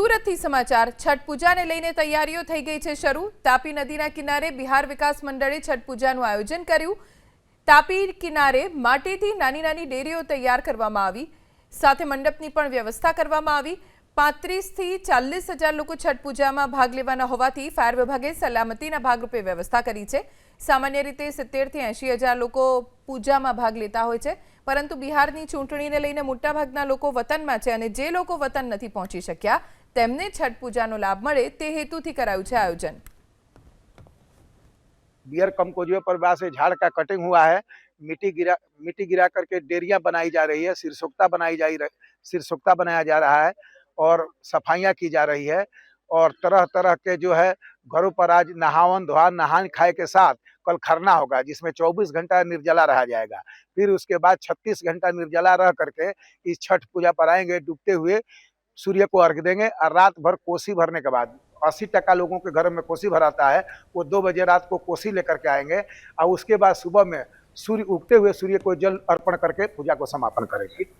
સુરતથી સમાચાર છઠ પૂજાને લઈને તૈયારીઓ થઈ ગઈ છે શરૂ તાપી નદીના કિનારે બિહાર વિકાસ મંડળે છઠ પૂજાનું આયોજન કર્યું તાપી કિનારે માટીથી નાની નાની ડેરીઓ તૈયાર કરવામાં આવી સાથે મંડપની પણ વ્યવસ્થા કરવામાં આવી પાંત્રીસથી ચાલીસ હજાર લોકો છઠ પૂજામાં ભાગ લેવાના હોવાથી ફાયર વિભાગે સલામતીના ભાગરૂપે વ્યવસ્થા કરી છે સામાન્ય રીતે સિત્તેરથી એંશી હજાર લોકો પૂજામાં ભાગ લેતા હોય છે પરંતુ બિહારની ચૂંટણીને લઈને મોટાભાગના લોકો વતનમાં છે અને જે લોકો વતન નથી પહોંચી શક્યા તેમણે छठ पूजाનો લાભ મળે તે હેતુથી કરાયું છે આયોજન. બિઅર કમકોજીયા પર વાસે ઝાડ કા કટિંગ ہوا છે. માટી ગિરા માટી ગિરા કરકે ડેરિયા બનાઈ જા રહી છે. શીરસુકતા બનાઈ જા શીરસુકતા બનાયા જા રહા છે અને સફાઈયા કી જા રહી છે. ઓર તરહ તરહ કે જો હે ઘરો પર આજ નહાવન ધોહર નહાન ખાય કે સાથ કલ ખરના હોગા જિસમે 24 ઘંટા નિર્જલા રહા જાયગા. ફિર ઉસકે બાદ 36 ઘંટા નિર્જલા રહા કરકે ઈ छठ पूजा પર આયેંગે ડુબતે હુએ सूर्य को अर्घ देंगे और रात भर कोसी भरने के बाद अस्सी टका लोगों के घर में कोसी भराता है वो दो बजे रात को कोसी लेकर के आएंगे और उसके बाद सुबह में सूर्य उगते हुए सूर्य को जल अर्पण करके पूजा को समापन करेंगे